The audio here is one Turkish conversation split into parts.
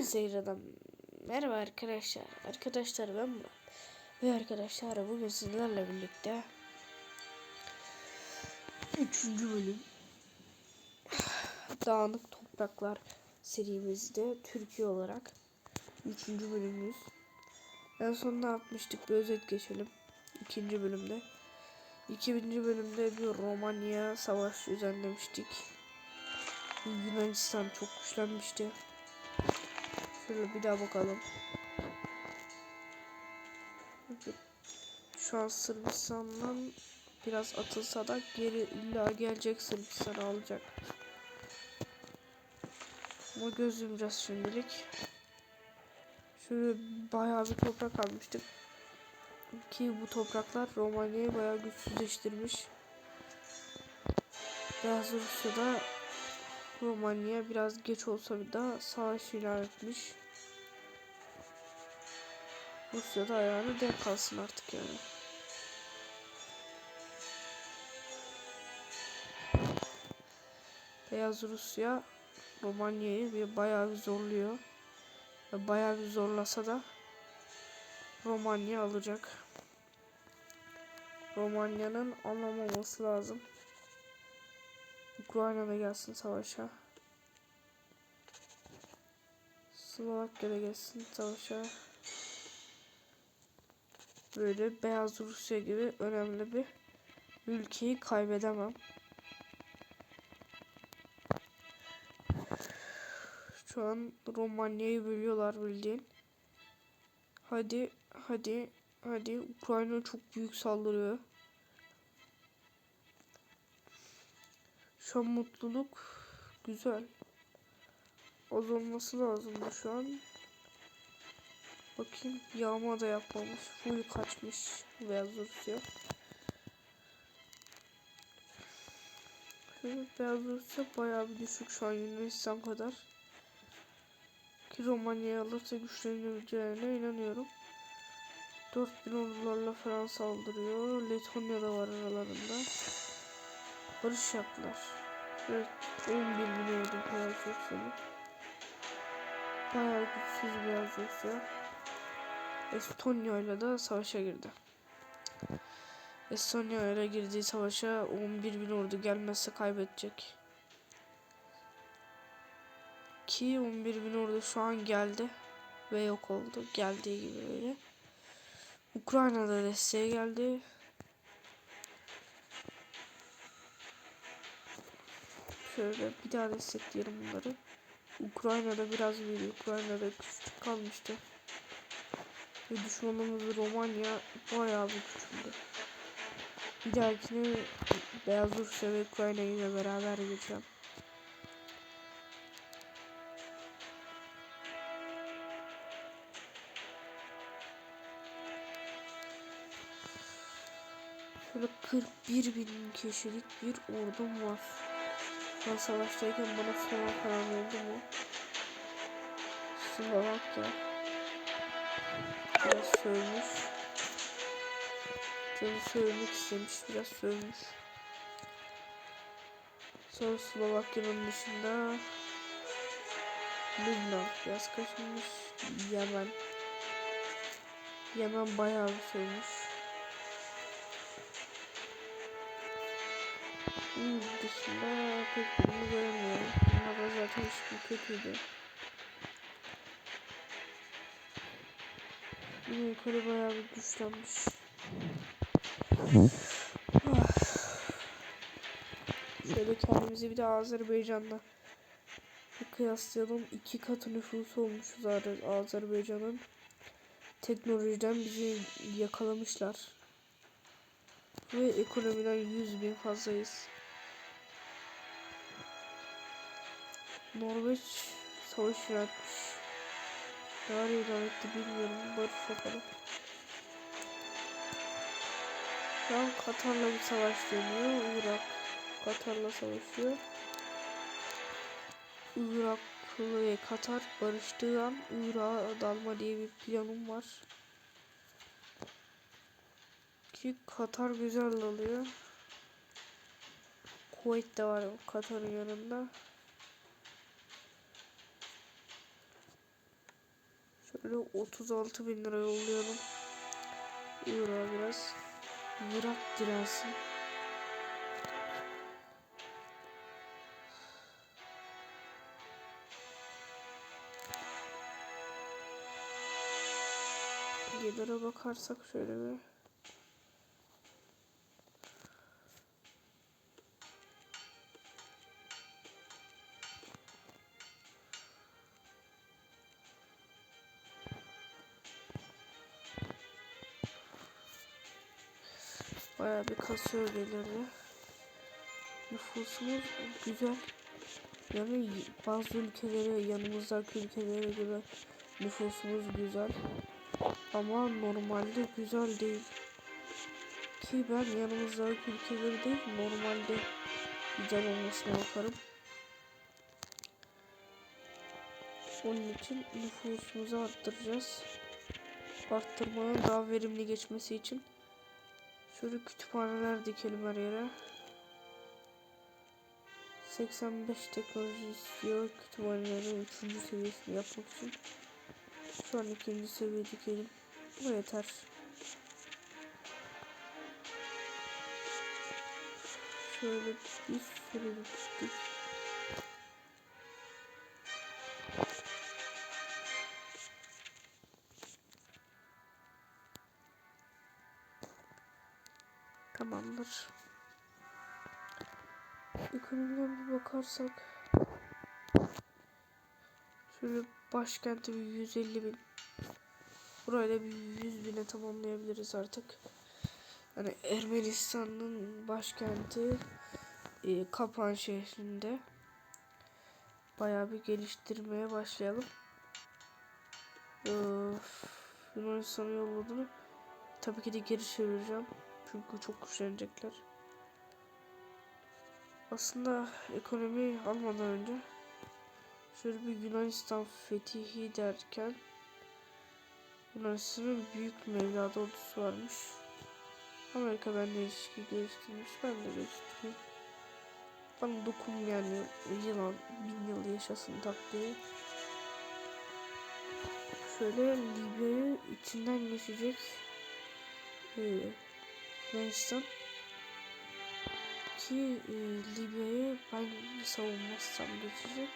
Instagram'dan merhaba arkadaşlar. Arkadaşlar ben Murat. Ve arkadaşlar bugün sizlerle birlikte 3. bölüm Dağınık Topraklar serimizde Türkiye olarak 3. bölümümüz. En son ne yapmıştık? Bir özet geçelim. 2. bölümde. 2. bölümde bir Romanya savaş düzenlemiştik. Yunanistan çok güçlenmişti. Şöyle bir daha bakalım. Şu an Sırbistan'dan biraz atılsa da geri illa gelecek Sırbistan alacak. Ama göz yumacağız şimdilik. Şöyle bayağı bir toprak almıştık. Ki bu topraklar Romanya'yı bayağı güçsüzleştirmiş. Beyaz Rusya'da Romanya biraz geç olsa bir daha savaş ilan etmiş. Rusya da ayağını denk kalsın artık yani. Beyaz Rusya Romanya'yı bir bayağı bir zorluyor. Ve bayağı bir zorlasa da Romanya alacak. Romanya'nın alamaması lazım. Ukrayna'da gelsin savaşa. Slovakya'da gelsin savaşa. Böyle Beyaz Rusya gibi önemli bir ülkeyi kaybedemem. Şu an Romanya'yı bölüyorlar bildiğin. Hadi hadi hadi Ukrayna çok büyük saldırıyor. Şu an mutluluk güzel. Az olması lazımdı şu an. Bakayım yağma da yapmamış. Full kaçmış beyaz Rusya. Beyaz Rusya bayağı bir düşük şu an Yunanistan kadar. Ki Romanya'yı alırsa güçlenebileceğine inanıyorum. 4000 ordularla falan saldırıyor. Letonya da var aralarında. Barış yaptılar. Evet 11 bin oldu beyaz Rusya'nın. Bayağı güçsüz beyaz Rusya. Estonya ile de savaşa girdi. Estonya ile girdiği savaşa 11 bin ordu gelmezse kaybedecek. Ki 11 bin ordu şu an geldi ve yok oldu. Geldiği gibi öyle. Ukrayna'da desteğe geldi. Şöyle bir daha destekleyelim bunları. Ukrayna'da biraz büyüdü. Ukrayna'da küçük kalmıştı. Ve düşmanımız Romanya bayağı bir küçüldü. Bir dahakine Beyaz Rusya ve Ukrayna ile beraber geçeceğim. Şöyle 41 bin kişilik bir ordum var. Ben savaştayken bana sonra falan oldu mu? Slovakya biraz sövmüş. Canı sövmek istemiş. Biraz sövmüş. Sonra Slovakya'nın dışında Lübnan biraz kaçmış. Yemen. Yemen bayağı bir sövmüş. Bunun dışında pek birini göremiyorum. Bunlar zaten hiçbir kötüydü. Yine yukarı bayağı bir güçlenmiş. Şöyle kendimizi bir de Azerbaycan'la kıyaslayalım. İki katı nüfusu olmuşuz Azerbaycan'ın. Teknolojiden bizi yakalamışlar. Ve ekonomiden 100 bin fazlayız. Norveç savaş yönetmiş. Nereye ilan etti bilmiyorum. Barış yapalım. Şu an Katar'la bir savaş dönüyor. Irak Katar'la savaşıyor. Irak ve Katar barıştığı an Irak'a dalma diye bir planım var. Ki Katar güzel alıyor. Kuveyt de var Katar'ın yanında. Şöyle 36 bin lira yollayalım. Euro biraz. Irak dirensin. Gelire bakarsak şöyle bir. Geliri. Nüfusumuz güzel. Yani bazı ülkelere, yanımızdaki ülkelere göre nüfusumuz güzel. Ama normalde güzel değil. Ki ben yanımızdaki ülkeleri değil, normalde güzel olmasına bakarım. Onun için nüfusumuzu arttıracağız. Arttırmanın daha verimli geçmesi için Şöyle kütüphaneler dikelim her yere. 85 teknoloji istiyor kütüphanelerin 3. seviyesini yapmak için. Şu an ikinci seviye dikelim. Bu yeter. Şöyle bir sürü diktik. Tamamdır. Ekonomiden bir bakarsak şöyle başkenti bir 150 bin burayla bir 100 bine tamamlayabiliriz artık. Yani Ermenistan'ın başkenti e, Kapan şehrinde bayağı bir geliştirmeye başlayalım. Öf, Yunanistan'a. Tabii ki de geri çevireceğim. Çünkü çok güçlenecekler. Aslında ekonomi almadan önce şöyle bir Yunanistan fetihi derken Yunanistan'ın büyük mevlada ordusu varmış. Amerika benimle ilişki geliştirmiş. Ben de geliştireyim. Bana dokunmayan yılan bin yıl yaşasın taktiği. Şöyle Libya'yı içinden geçecek ee, Yunanistan ki e, Libya'yı ben savunmazsam geçecek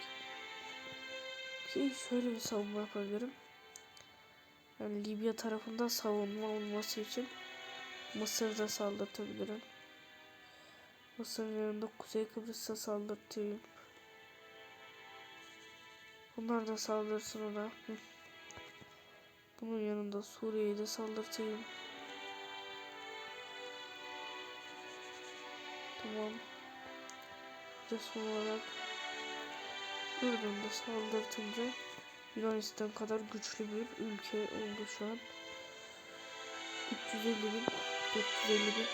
ki şöyle bir savunma yapabilirim. Yani Libya tarafında savunma olması için Mısır'da saldırtabilirim. Mısır'ın yanında Kuzey Kıbrıs'a saldırtayım. Bunlar da saldırsın ona. Bunun yanında Suriye'yi de saldırtayım. Tamam. Son olarak Ürdün'de saldırtınca Yunanistan kadar güçlü bir ülke oldu şu an. 350 bin, 450 bin,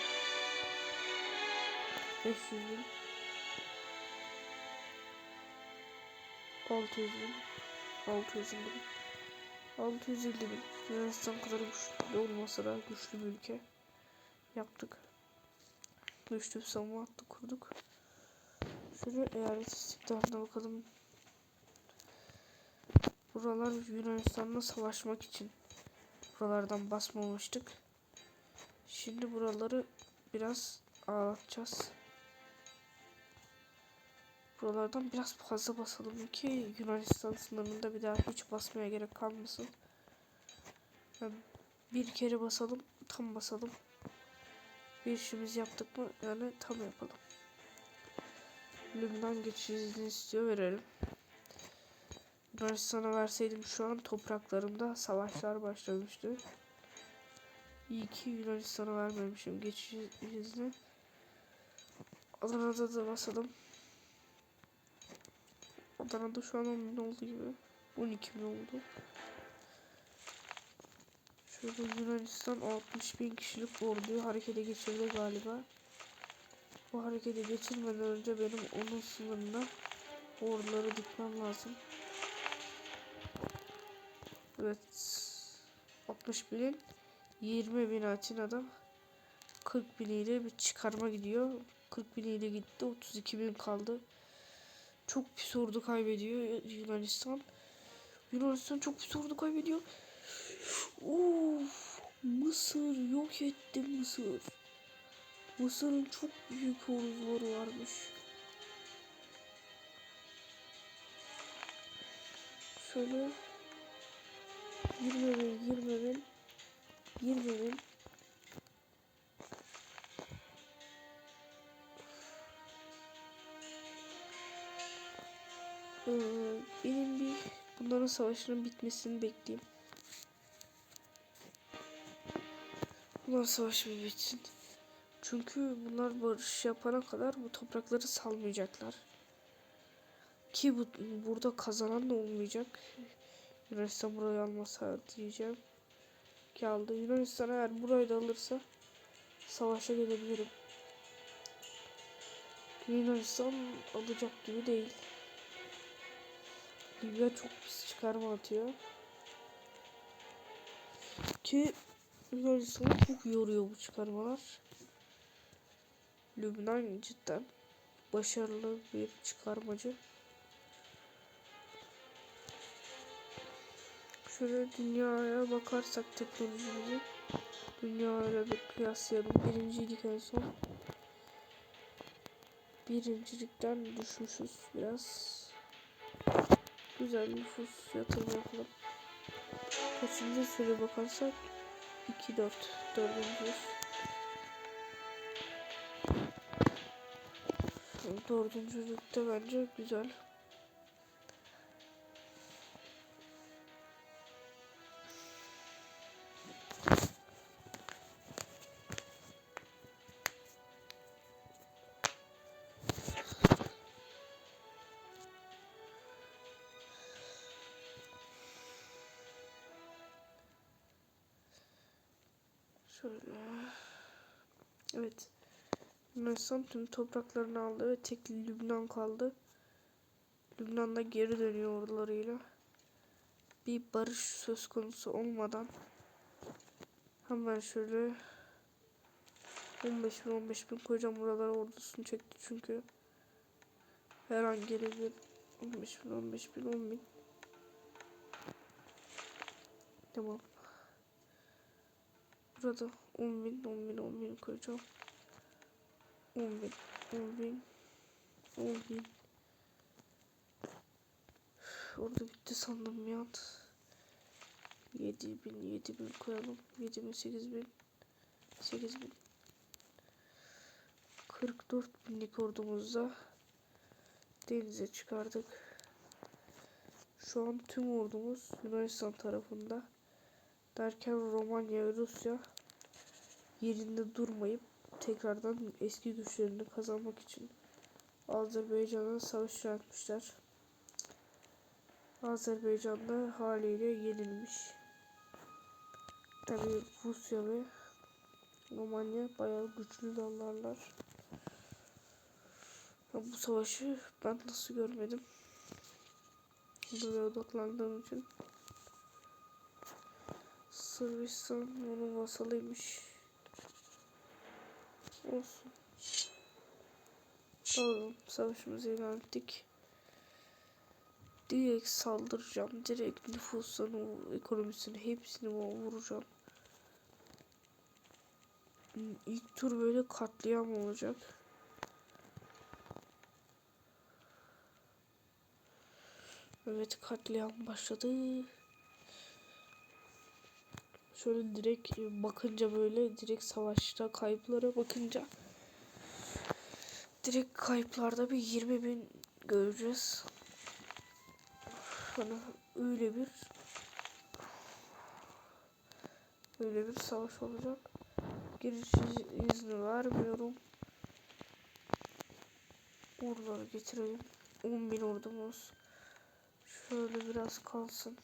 500 bin, 600 bin, 600 bin, 650 bin. Yunanistan kadar güçlü olmasa da güçlü bir ülke yaptık güçlü bir savunma hattı kurduk. Şöyle eyalet istiklalına bakalım. Buralar Yunanistan'la savaşmak için. Buralardan basmamıştık. Şimdi buraları biraz ağlatacağız. Buralardan biraz fazla basalım ki Yunanistan sınırında bir daha hiç basmaya gerek kalmasın. Yani bir kere basalım, tam basalım bir işimizi yaptık mı yani tam yapalım. Lübnan geçişini istiyor verelim. Yunanistan'a verseydim şu an topraklarımda savaşlar başlamıştı. İyi ki Yunanistan'a vermemişim geçiş izni. Adana'da da basalım. Adana'da şu an 10 bin oldu gibi. 12 bin oldu. Şöyle Yunanistan 60 bin kişilik orduyu harekete geçirdi galiba. Bu harekete geçirmeden önce benim onun sınırına orduları dikmem lazım. Evet. 60 binin 20 bin Atina'da 40 biniyle bir çıkarma gidiyor. 40 biniyle gitti. 32 bin kaldı. Çok pis ordu kaybediyor Yunanistan. Yunanistan çok pis ordu kaybediyor. Of. Mısır yok etti Mısır. Mısır'ın çok büyük orduları varmış. Şöyle 20 bin, 20 bin, 20 bin. Ee, benim bir bunların savaşının bitmesini bekleyeyim. Bunlar savaşı bir bitsin. Çünkü bunlar barış yapana kadar bu toprakları salmayacaklar. Ki bu, burada kazanan da olmayacak. Yunanistan burayı almasa diyeceğim. Ki aldı. Yunanistan eğer burayı da alırsa savaşa gelebilirim. Yunanistan alacak gibi değil. Libya çok pis çıkarma atıyor. Ki Yunanistan'ı çok yoruyor bu çıkarmalar. Lübnan cidden başarılı bir çıkarmacı. Şöyle dünyaya bakarsak teknolojimizi dünyayla bir kıyaslayalım. Birinciydik en son. Birincilikten düşmüşüz biraz. Güzel nüfus yatırım yapalım. Kaçıncı süre bakarsak 2 4 dördüncü. Dördüncülükte bence güzel. Şöyle. Evet. Yunanistan tüm topraklarını aldı ve tek Lübnan kaldı. Lübnan'da geri dönüyor ordularıyla. Bir barış söz konusu olmadan hemen şöyle 15 bin 15 bin koyacağım buralara ordusunu çekti çünkü her an gelebilir 15 bin 15 bin 10 bin tamam burada 10 bin 10 bin 10 bin koyacağım 10 bin 10 bin 10 bin Orada bitti sandım bir an. 7000 7000 koyalım. 7000 8000 8000 44 binlik ordumuzda denize çıkardık. Şu an tüm ordumuz Yunanistan tarafında. Derken Romanya ve Rusya yerinde durmayıp tekrardan eski güçlerini kazanmak için Azerbaycan'a savaş yönetmişler. Azerbaycan'da haliyle yenilmiş. Tabi Rusya ve Romanya bayağı güçlü dallarlar. Bu savaşı ben nasıl görmedim? Buraya odaklandığım için. Sırbistan onun vasalıymış. Olsun. Tamam, savaşımızı ilan ettik direkt saldıracağım. Direkt nüfusunu, ekonomisini hepsini vuracağım. İlk tur böyle katliam olacak. Evet katliam başladı. Şöyle direkt bakınca böyle direkt savaşta kayıplara bakınca direkt kayıplarda bir 20 bin göreceğiz sonra öyle bir öyle bir savaş olacak. Giriş izni vermiyorum. Orduları getirelim. 10 bin ordumuz. Şöyle biraz kalsın.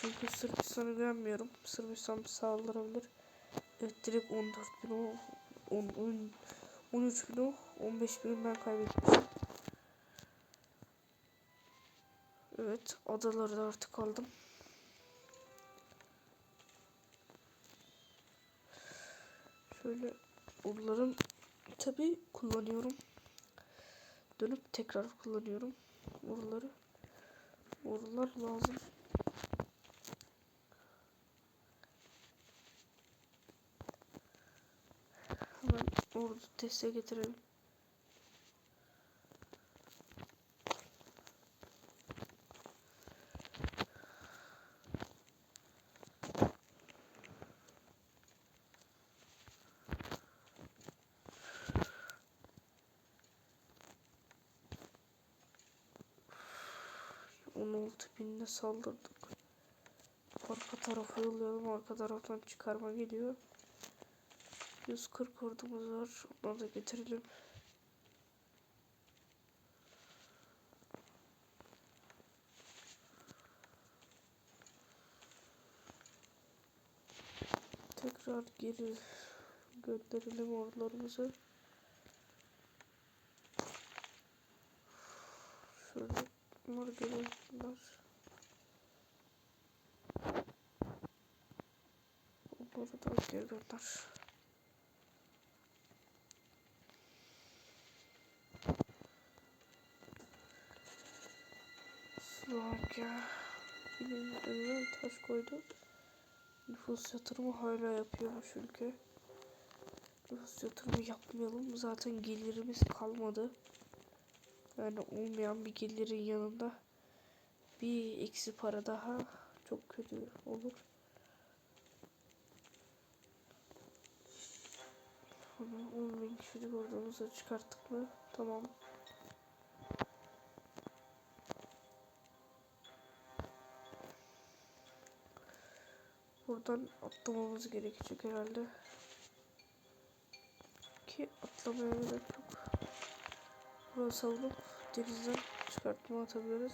Çünkü Sırbistan'a güvenmiyorum. Sırbistan saldırabilir. Evet direkt 14 bin o. 10, 10, 13 bin o. 15 bin ben kaybetmişim. Evet adaları da artık aldım. Şöyle oraların tabi kullanıyorum. Dönüp tekrar kullanıyorum oraları. ordular lazım. Ordu teste getirelim. Binde saldırdık. Arka tarafa yollayalım. Arka taraftan çıkarma geliyor. 140 ordumuz var. Onları da getirelim. Tekrar geri gönderelim ordularımızı. Şöyle bunlar gelebilirler. Onları da geri gönder. Slovakya benim önüme taş koydu. Nüfus yatırımı hala yapıyormuş ülke. Nüfus yatırımı yapmayalım. Zaten gelirimiz kalmadı. Yani olmayan bir gelirin yanında bir eksi para daha çok kötü olur. Ama 10 bin kişilik ordumuzu çıkarttık mı? Tamam. Buradan atlamamız gerekecek herhalde. Ki atlamaya gerek yok. Burası savunup denizden çıkartma atabiliriz.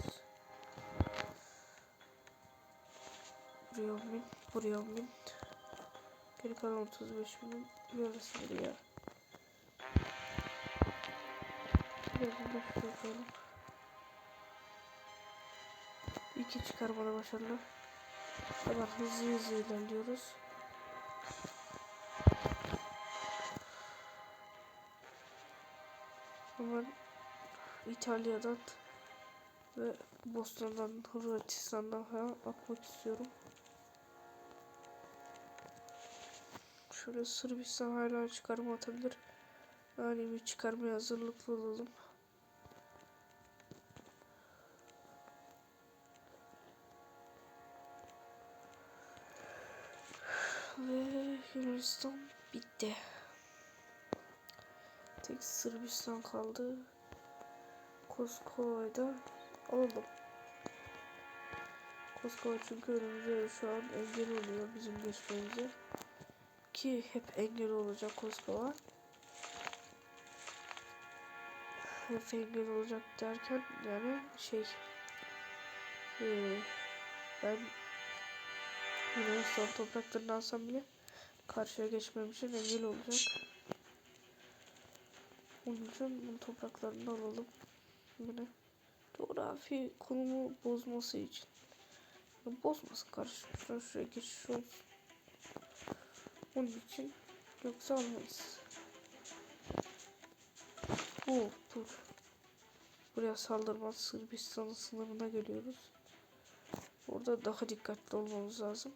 Buraya 10 bin, buraya 10 bin. Geri kalan 35 binin yarısı buraya. Şuraya koyalım. İki çıkarmada başarılı. Hemen hızlı hızlı ilerliyoruz. Hemen İtalya'dan ve Bosna'dan, Hırvatistan'dan falan atmak istiyorum. Şöyle Sırbistan hala çıkarma atabilir. Yani bir çıkarmaya hazırlıklı olalım. Yunanistan bitti. Tek Sırbistan kaldı. Koskova'yı da alalım. Koskova çünkü önümüze şu an engel oluyor bizim geçmemize. Ki hep engel olacak Koskova. Hep engel olacak derken yani şey ee, ben Yunanistan topraklarını alsam bile karşıya geçmem için engel olacak. Onun için bu topraklarını alalım. Yine coğrafi konumu bozması için. Bozmasın. Şuraya, şuraya geçiş olsun. Onun için yoksa almayız. Oh dur. Buraya saldırmaz. Sırbistan'ın sınırına geliyoruz. Orada daha dikkatli olmamız lazım.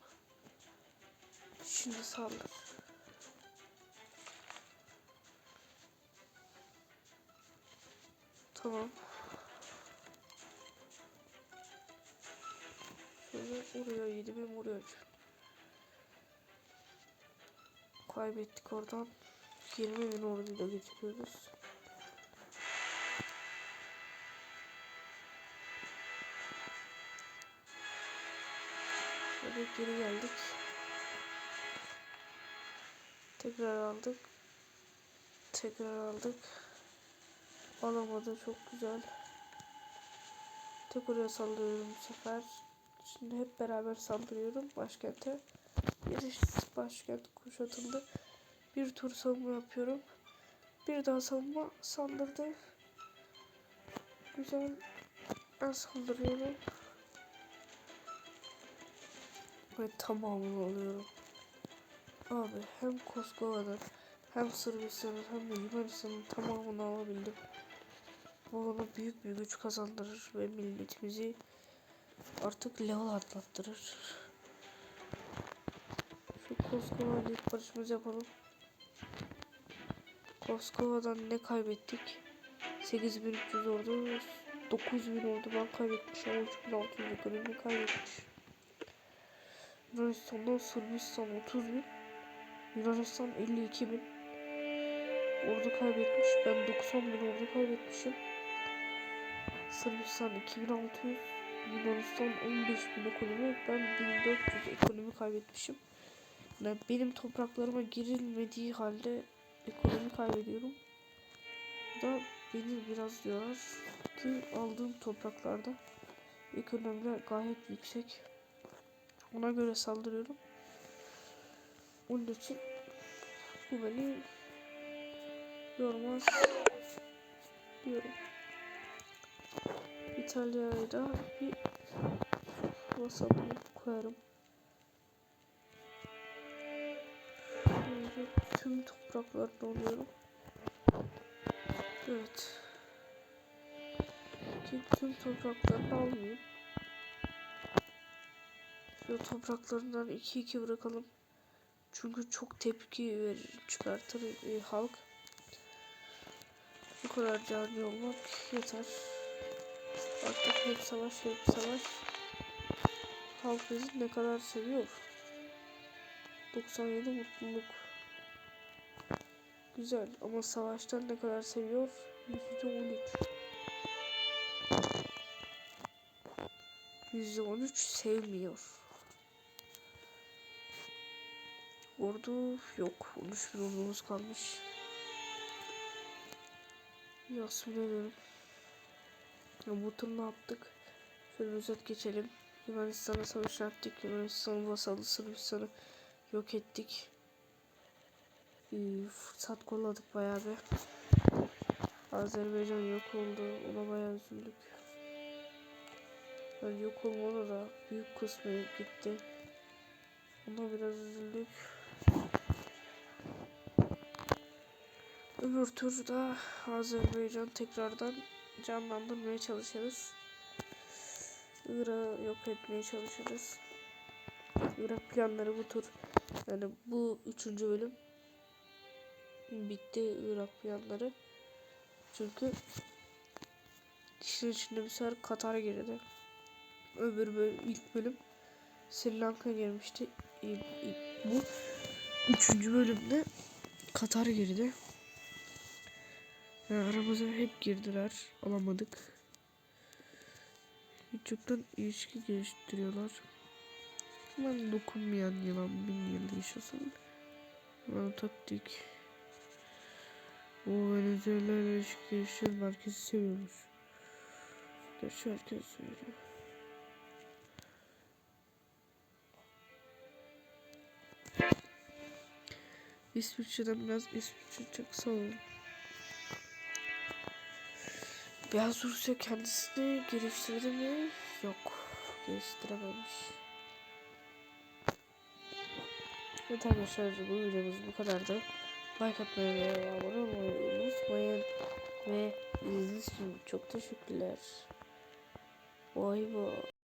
Şimdi saldır. Tamam. Şöyle ben buraya üç. Kaybettik oradan. 20 bin orduyla geçiriyoruz. Şöyle geri geldik. Tekrar aldık. Tekrar aldık. Alamadı çok güzel. Tek oraya saldırıyorum bu sefer. Şimdi hep beraber saldırıyorum başkente. Bir başkent kuşatıldı. Bir tur savunma yapıyorum. Bir daha savunma saldırdı. Güzel. Ben saldırıyorum. Ve tamamını alıyorum. Abi hem Koskova'dan hem Sırbistan'ın hem de Yunanistan'ın tamamını alabildim. Bu bana büyük bir güç kazandırır ve milletimizi artık level atlattırır. Şu Koskova'yla ilk barışımızı yapalım. Koskova'dan ne kaybettik? 8300 ordu, 9000 ordu ben kaybetmişim, 13600 ekonomi kaybetmiş. Yunanistan'dan Sırbistan 30 bin, Yunanistan 52 bin ordu kaybetmiş. Ben 90 bin ordu kaybetmişim. Sırbistan 2600, Yunanistan 15 bin ekonomi, ben 1400 ekonomi kaybetmişim. Yani benim topraklarıma girilmediği halde ekonomi kaybediyorum. Bu da beni biraz yorar ki aldığım topraklarda ekonomiler gayet yüksek. Ona göre saldırıyorum. Onun için bu beni yormaz diyorum. İtalya'ya da bir vasalını koyarım. Böyle tüm topraklarda oluyorum. Evet. Ki tüm topraklarını almayayım. Şu topraklarından 2-2 bırakalım. Çünkü çok tepki verir, çıkartır e, halk. Bu kadar cani olmak yeter. Artık hep savaş, hep savaş. Halk bizi ne kadar seviyor. 97 mutluluk. Güzel ama savaştan ne kadar seviyor? %13. %13 sevmiyor. Ordu yok. 13 bin ordumuz kalmış. Yasmin ederim. Ya bu tur ne yaptık? Şöyle özet geçelim. Yunanistan'a savaş yaptık. Yunanistan'ın vasalı Sırbistan'ı yok ettik. Ee, fırsat kolladık bayağı bir. Azerbaycan yok oldu. Ona bayağı üzüldük. Yani yok olmalı da büyük kısmı gitti. Ona biraz üzüldük. Öbür turda Azerbaycan tekrardan canlandırmaya çalışırız. Irak'ı yok etmeye çalışırız. Irak planları bu tur. Yani bu üçüncü bölüm bitti Irak planları. Çünkü işin içinde bir sefer Katar girdi. Öbür bölüm, ilk bölüm Sri Lanka girmişti. Bu üçüncü bölümde Katar girdi. Yani aramıza hep girdiler. Alamadık. Birçoktan ilişki geliştiriyorlar. Ben dokunmayan yılan bin yıl yaşasın. Ben taktik. O Venezuela ilişki geliştiren herkesi seviyormuş. Gerçi herkes seviyor. İsviçre'den biraz İsviçre çok olun. Beyaz Rusya kendisini geliştirdi mi? Yok. Geliştirememiş. Evet arkadaşlar bu videomuz bu kadardı. Like atmayı ve abone olmayı unutmayın. Ve izlediğiniz için çok teşekkürler. Vay vay.